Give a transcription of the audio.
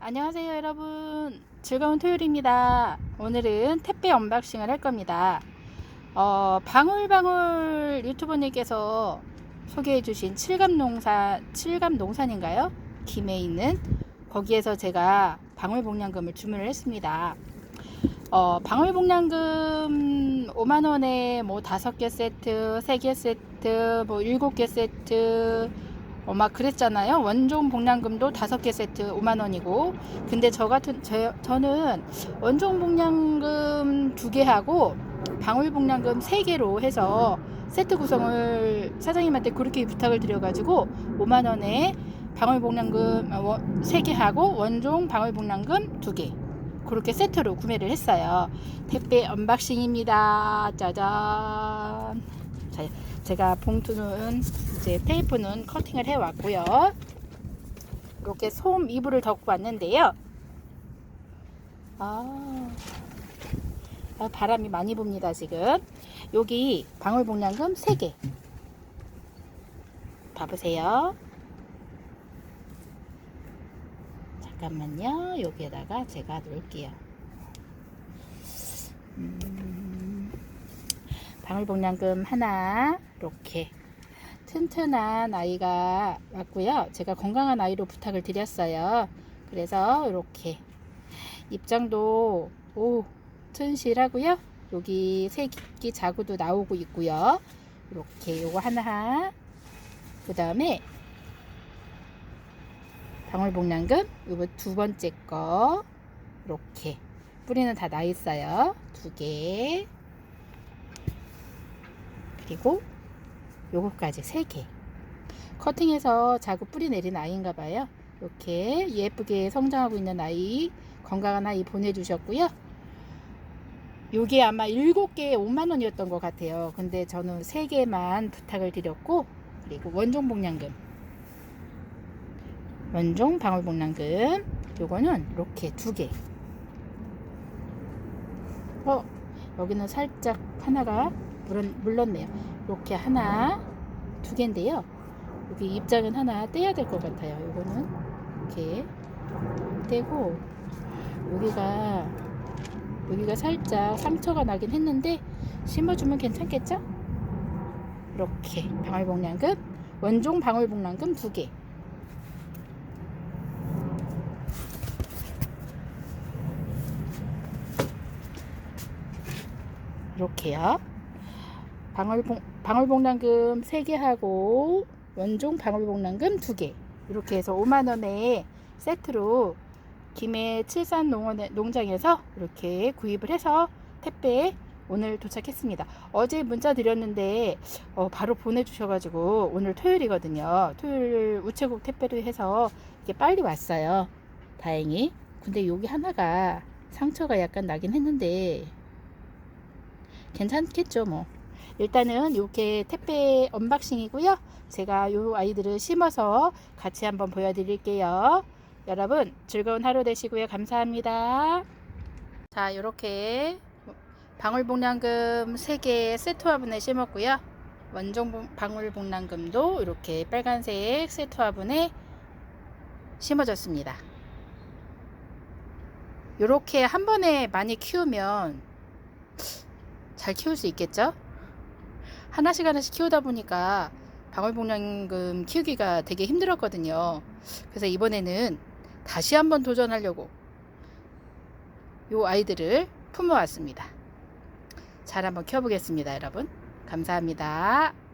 안녕하세요 여러분. 즐거운 토요일입니다. 오늘은 택배 언박싱을 할 겁니다. 어, 방울방울 유튜버님께서 소개해 주신 칠갑농사 칠갑농산인가요? 김에 있는 거기에서 제가 방울복량금을 주문을 했습니다. 어, 방울복량금 5만원에 뭐 5개 세트 3개 세트 뭐 7개 세트 어, 막 그랬잖아요. 원종 복량금도 다섯 개 세트 5만 원이고. 근데 저 같은 저, 저는 원종 복량금 두 개 하고 방울 복량금 세 개로 해서 세트 구성을 사장님한테 그렇게 부탁을 드려가지고 5만 원에 방울 복량금 세 개 하고 원종 방울 복량금 두 개. 그렇게 세트로 구매를 했어요. 택배 언박싱입니다. 짜잔. 자, 제가 봉투는 이제 테이프는 커팅을 해 왔고요. 이렇게 솜 이불을 덮고 왔는데요. 아, 아, 바람이 많이 붑니다 지금. 여기 방울복량금 3개. 봐보세요. 잠깐만요. 여기에다가 제가 놓을게요. 방울복량금 하나 이렇게 튼튼한 아이가 왔고요. 제가 건강한 아이로 부탁을 드렸어요. 그래서 이렇게 입장도 오 튼실하고요. 여기 새끼 자구도 나오고 있고요. 이렇게 요거 하나 그 다음에 방울복량금 요거 두 번째 거 이렇게 뿌리는 다 나 있어요. 두 개. 그리고 요거까지 세 개. 커팅해서 자꾸 뿌리 내린 아이인가 봐요. 이렇게 예쁘게 성장하고 있는 아이, 건강한 아이 보내주셨고요. 요게 아마 7개에 5만 원이었던 것 같아요. 근데 저는 3개만 부탁을 드렸고, 그리고 원종 복량금. 원종 방울 복량금. 요거는 이렇게 두 개. 어, 여기는 살짝 하나가 물었, 물렀네요. 이렇게 하나, 두 개인데요. 여기 입장은 하나 떼야 될 것 같아요. 이거는 이렇게 떼고 여기가 여기가 살짝 상처가 나긴 했는데 심어주면 괜찮겠죠? 이렇게 방울복량금 원종 방울복량금 두 개. 이렇게요. 방울복, 방울복랑금 3개 하고 원종 방울복랑금 2개 이렇게 해서 5만원에 세트로 김해 칠산 농원 농장에서 이렇게 구입을 해서 택배에 오늘 도착했습니다. 어제 문자 드렸는데 어, 바로 보내주셔가지고 오늘 토요일이거든요. 토요일 우체국 택배로 해서 이게 빨리 왔어요. 다행히. 근데 여기 하나가 상처가 약간 나긴 했는데 괜찮겠죠 뭐. 일단은 이렇게 택배 언박싱이고요. 제가 이 아이들을 심어서 같이 한번 보여드릴게요. 여러분 즐거운 하루 되시고요. 감사합니다. 자 이렇게 방울복량금 3개 세트 화분에 심었고요. 원종 방울복량금도 이렇게 빨간색 세트 화분에 심어졌습니다. 이렇게 한 번에 많이 키우면 잘 키울 수 있겠죠? 하나씩 하나씩 키우다 보니까 방울복량금 키우기가 되게 힘들었거든요. 그래서 이번에는 다시 한번 도전하려고 요 아이들을 품어왔습니다. 잘 한번 키워보겠습니다, 여러분. 감사합니다.